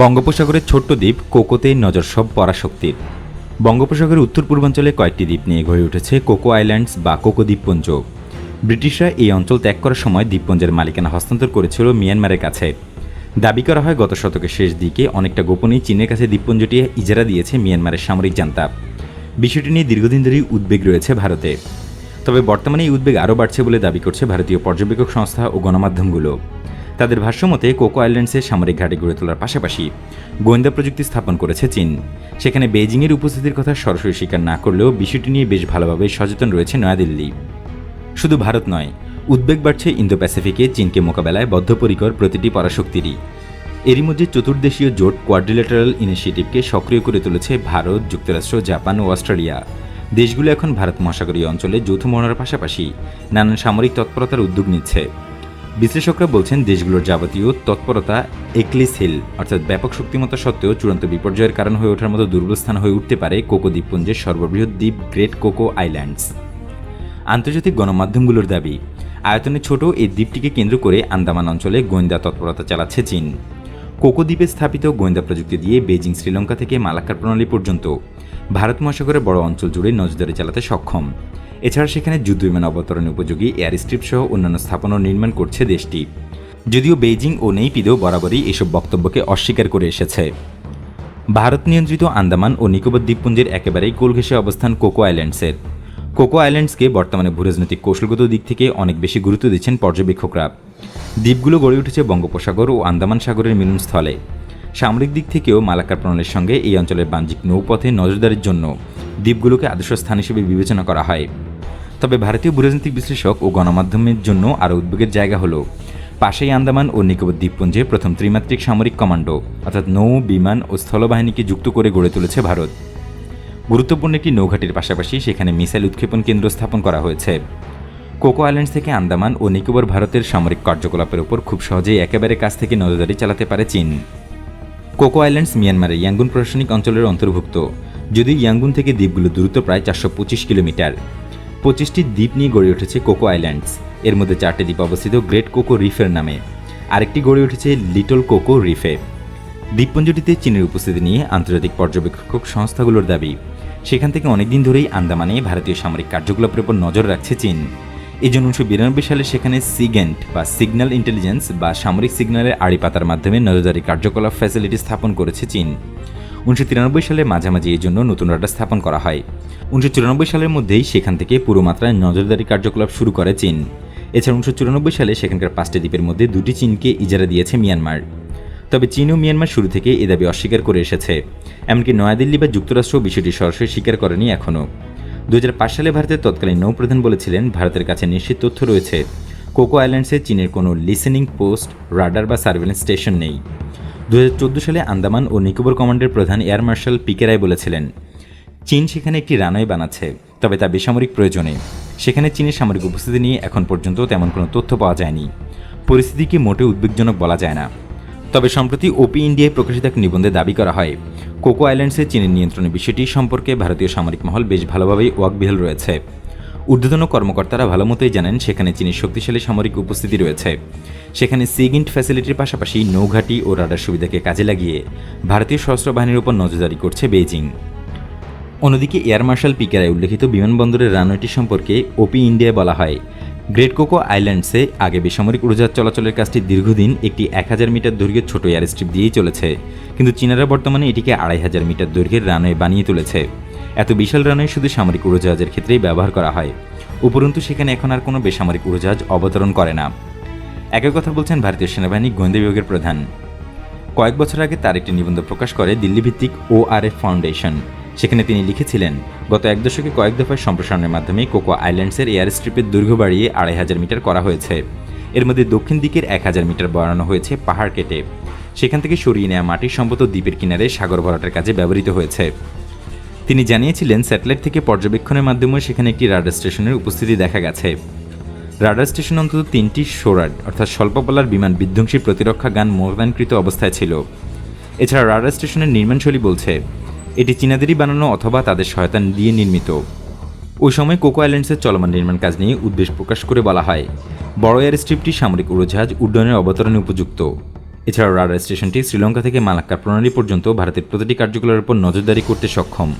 বঙ্গোপসাগরের ছোট্ট দ্বীপ কোকোতে নজর সব পরাশক্তির। বঙ্গোপসাগরের উত্তর পূর্বাঞ্চলে কয়েকটি দ্বীপ নিয়ে গড়ে উঠেছে কোকো আইল্যান্ডস বা কোকো দ্বীপপুঞ্জ ব্রিটিশরা এই অঞ্চল ত্যাগ করার সময় দ্বীপপুঞ্জের মালিকানা হস্তান্তর করেছিল মিয়ানমারের কাছে। দাবি করা হয়, গত শতকের শেষ দিকে অনেকটা গোপনেই চীনের কাছে দ্বীপপুঞ্জটি ইজারা দিয়েছে মিয়ানমারের সামরিক জান্তা। বিষয়টি নিয়ে দীর্ঘদিন ধরেই উদ্বেগ রয়েছে ভারতে। তবে বর্তমানে এই উদ্বেগ আরও বাড়ছে বলে দাবি করছে ভারতীয় পর্যবেক্ষক সংস্থা ও গণমাধ্যমগুলো। তাদের ভাষ্যমতে কোকো আইল্যান্ডসে সামরিক ঘাঁটি গড়ে তোলার পাশাপাশি গোয়েন্দা প্রযুক্তি স্থাপন করেছে চীন। সেখানে বেইজিংয়ের উপস্থিতির কথা সরাসরি স্বীকার না করলেও বিষয়টি নিয়ে বেশ ভালোভাবে সচেতন রয়েছে নয়াদিল্লি। শুধু ভারত নয়, উদ্বেগ বাড়ছে ইন্দো প্যাসিফিকে চীনকে মোকাবেলায় বদ্ধপরিকর প্রতিটি পরাশক্তিরই। এরই মধ্যে চতুর্দেশীয় জোট কোয়াড্রিলেটারাল ইনিশিয়েটিভকে সক্রিয় করে তুলেছে ভারত, যুক্তরাষ্ট্র, জাপান ও অস্ট্রেলিয়া। দেশগুলো এখন ভারত মহাসাগরীয় অঞ্চলে যৌথ মহড়ার পাশাপাশি নানান সামরিক তৎপরতার উদ্যোগ নিচ্ছে। বিশ্লেষকরা বলছেন দেশগুলোর যাবতীয় তৎপরতা একলিস হিল, অর্থাৎ ব্যাপক শক্তিমত্তা সত্ত্বেও চূড়ান্ত বিপর্যয়ের কারণ হয়ে ওঠার মতো দুর্বল স্থান হয়ে উঠতে পারে কোকো দ্বীপপুঞ্জের সর্ববৃহৎ দ্বীপ গ্রেট কোকো আইল্যান্ডস। আন্তর্জাতিক গণমাধ্যমগুলোর দাবি, আয়তনে ছোট এই দ্বীপটিকে কেন্দ্র করে আন্দামান অঞ্চলে গোয়েন্দা তৎপরতা চালাচ্ছে চীন। কোকো দ্বীপে স্থাপিত গোয়েন্দা প্রযুক্তি দিয়ে বেজিং শ্রীলঙ্কা থেকে মালাক্কার প্রণালী পর্যন্ত। ভারত মহাসাগরের বড় অঞ্চল জুড়ে নজরদারি চালাতে সক্ষম। এছাড়া সেখানে যুদ্ধবিমান অবতরণ উপযোগী এয়ার স্ট্রিপ সহ অন্যান্য স্থাপনা নির্মাণ করছে দেশটি। যদিও বেইজিং ও নেইপিদো বরাবরই এসব বক্তব্যকে অস্বীকার করে এসেছে। ভারত নিয়ন্ত্রিত আন্দামান ও নিকোবর দ্বীপপুঞ্জের একেবারেই কোল ঘেঁষে অবস্থান কোকো আইল্যান্ডসের। কোকো আইল্যান্ডসকে বর্তমানে ভূরাজনৈতিক কৌশলগত দিক থেকে অনেক বেশি গুরুত্ব দিচ্ছেন পর্যবেক্ষকরা। দ্বীপগুলো গড়ে উঠেছে বঙ্গোপসাগর ও আন্দামান সাগরের মিলনস্থলে। সামরিক দিক থেকেও মালাক্কার প্রণালীর সঙ্গে এই অঞ্চলের বাণিজ্যিক নৌপথে নজরদারির জন্য দ্বীপগুলোকে আদর্শ স্থান হিসেবে বিবেচনা করা হয়। তবে ভারতীয় ভূরাজনৈতিক বিশ্লেষক ও গণমাধ্যমের জন্য আরও উদ্বেগের জায়গা হলো পাশেই আন্দামান ও নিকোবর দ্বীপপুঞ্জে প্রথম ত্রিমাত্রিক সামরিক কমান্ডো, অর্থাৎ নৌ, বিমান ও স্থলবাহিনীকে যুক্ত করে গড়ে তুলেছে ভারত। গুরুত্বপূর্ণ একটি নৌঘাটির পাশাপাশি সেখানে মিসাইল উৎক্ষেপণ কেন্দ্র স্থাপন করা হয়েছে। কোকো আইল্যান্ডস থেকে আন্দামান ও নিকোবর ভারতের সামরিক কার্যকলাপের উপর খুব সহজেই একেবারে কাছ থেকে নজরদারি চালাতে পারে চীন। কোকো আইল্যান্ডস মিয়ানমারের ইয়াঙ্গুন প্রশাসনিক অঞ্চলের অন্তর্ভুক্ত যদিও ইয়াঙ্গুন থেকে দ্বীপগুলো দূরত্ব প্রায় চারশো পঁচিশ কিলোমিটার। পঁচিশটি দ্বীপ নিয়ে গড়ে উঠেছে কোকো আইল্যান্ডস। এর মধ্যে চারটি দ্বীপ অবস্থিত গ্রেট কোকো রিফের নামে। আরেকটি গড়ে উঠেছে লিটল কোকো রিফে। দ্বীপপুঞ্জটিতে চীনের উপস্থিতি নিয়ে আন্তর্জাতিক পর্যবেক্ষক সংস্থাগুলোর দাবি, সেখান থেকে অনেকদিন ধরেই আন্দামানে ভারতীয় সামরিক কার্যকলাপের উপর নজর রাখছে চীন। এই জন্য উনিশশো বিরানব্বই সালে সেখানে সিগেন্ট বা সিগন্যাল ইন্টেলিজেন্স বা সামরিক সিগন্যালের আড়িপাতার মাধ্যমে নজরদারি কার্যকলাপ ফ্যাসিলিটি স্থাপন করেছে চীন। উনিশশো তিরানব্বই সালে মাঝামাঝি এই জন্য নতুন রাডার স্থাপন করা হয়। উনিশশো চুরানব্বই সালের মধ্যেই সেখান থেকে পুরো মাত্রায় নজরদারি কার্যকলাপ শুরু করে চীন। এছাড়া উনিশশো চুরানব্বই সালে সেখানকার পাঁচটি দ্বীপের মধ্যে দুটি চীনকে ইজারা দিয়েছে মিয়ানমার। তবে চীন ও মিয়ানমার শুরু থেকে এ দাবি অস্বীকার করে এসেছে। এমনকি নয়াদিল্লি বা যুক্তরাষ্ট্র বিষয়টি সরাসরি স্বীকার করেনি এখনও। দু হাজার পাঁচ সালে ভারতের তৎকালীন নৌপ্রধান বলেছিলেন, ভারতের কাছে নিশ্চিত তথ্য রয়েছে, কোকো আইল্যান্ডসে চীনের কোনো লিসেনিং পোস্ট রাডার বা সার্ভেলেন্স স্টেশন নেই। দু হাজার চোদ্দ সালে আন্দামান ও নিকোবর কমান্ডের প্রধান এয়ার মার্শাল পিকেরাই বলেছিলেন, চীন সেখানে একটি রানওয়ে বানাচ্ছে, তবে তা বেসামরিক প্রয়োজনে। সেখানে চীনের সামরিক উপস্থিতি নিয়ে এখন পর্যন্ত তেমন কোনো তথ্য পাওয়া যায়নি। পরিস্থিতিকে মোটে উদ্বেগজনক বলা যায় না। তবে সম্প্রতি ওপি ইন্ডিয়ায় প্রকাশিত এক নিবন্ধে দাবি করা হয়, কোকো আইল্যান্ডসে চীনের নিয়ন্ত্রণের বিষয়টি সম্পর্কে ভারতীয় সামরিক মহল বেশ ভালোভাবেই ওয়াকবিহল রয়েছে। ঊর্ধ্বতন কর্মকর্তারা ভালো মতোই জানেন, সেখানে চীনের শক্তিশালী সামরিক উপস্থিতি রয়েছে। সেখানে সিগিন্ট ফ্যাসিলিটির পাশাপাশি নৌঘাটি ও রাডার সুবিধাকে কাজে লাগিয়ে ভারতীয় সশস্ত্র বাহিনীর উপর নজরদারি করছে বেইজিং। অন্যদিকে এয়ার মার্শাল পিকারায় উল্লেখিত বিমানবন্দরের রানওয়েটি সম্পর্কে ওপি ইন্ডিয়ায় বলা হয় গ্রেট কোকো আইল্যান্ডসে আগে বেসামরিক উড়োজাহাজ চলাচলের কাজটি দীর্ঘদিন একটি এক হাজার মিটার দৈর্ঘ্যের ছোট এয়ার স্ট্রিপ দিয়েই চলেছে। কিন্তু চীনারা বর্তমানে এটিকে আড়াই হাজার মিটার দৈর্ঘ্যের রানওয়ে বানিয়ে তুলেছে। এত বিশাল রানওয়ে শুধু সামরিক উড়োজাহাজের ক্ষেত্রেই ব্যবহার করা হয়। উপরন্তু সেখানে এখন আর কোনো বেসামরিক উড়োজাহাজ অবতরণ করে না। একই কথা বলছেন ভারতীয় সেনাবাহিনী গোয়েন্দা বিভাগের প্রধান। কয়েক বছর আগে তার একটি নিবন্ধ প্রকাশ করে দিল্লিভিত্তিক ওআরএফ ফাউন্ডেশন। সেখানে তিনি লিখেছিলেন, গত এক দশকে কয়েক দফায় সম্প্রসারণের মাধ্যমে কোকো আইল্যান্ডসের এয়ার স্ট্রিপের দৈর্ঘ্য বাড়িয়ে আড়াই হাজার মিটার করা হয়েছে। এর মধ্যে দক্ষিণ দিকের এক হাজার মিটার বাড়ানো হয়েছে পাহাড় কেটে। সেখান থেকে সরিয়ে নেওয়া মাটির সম্পত দ্বীপের কিনারে সাগর ভরাটের কাজে ব্যবহৃত হয়েছে। তিনি জানিয়েছিলেন, স্যাটেলাইট থেকে পর্যবেক্ষণের মাধ্যমে সেখানে একটি রাডার স্টেশনের উপস্থিতি দেখা গেছে। রাডার স্টেশন অন্তত তিনটি সোরাড অর্থাৎ স্বল্পপাল্লার বিমান বিধ্বংসী প্রতিরক্ষা গান মোতায়েনকৃত অবস্থায় ছিল। এছাড়া রাডার স্টেশনের নির্মাণশৈলী বলছে এটি চীনাদেরই বানানো অথবা তাদের সহায়তা দিয়ে নির্মিত। ওই সময় কোকো আইল্যান্ডসের চলমান নির্মাণ কাজ নিয়ে উদ্বেগ প্রকাশ করে বলা হয়। বড় এয়ার স্ট্রিপটি সামরিক উড়োজাহাজ উড্ডয়নের অবতরণে উপযুক্ত। এছাড়াও রাডার স্টেশনটি শ্রীলঙ্কা থেকে মালাক্কা প্রণালী পর্যন্ত ভারতের প্রতিটি কার্যকলার উপর নজরদারি করতে সক্ষম।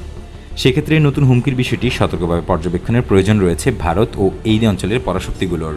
সেক্ষেত্রে নতুন হুমকির বিষয়টি সতর্কভাবে পর্যবেক্ষণের প্রয়োজন রয়েছে ভারত ও এই অঞ্চলের পরাশক্তিগুলোর।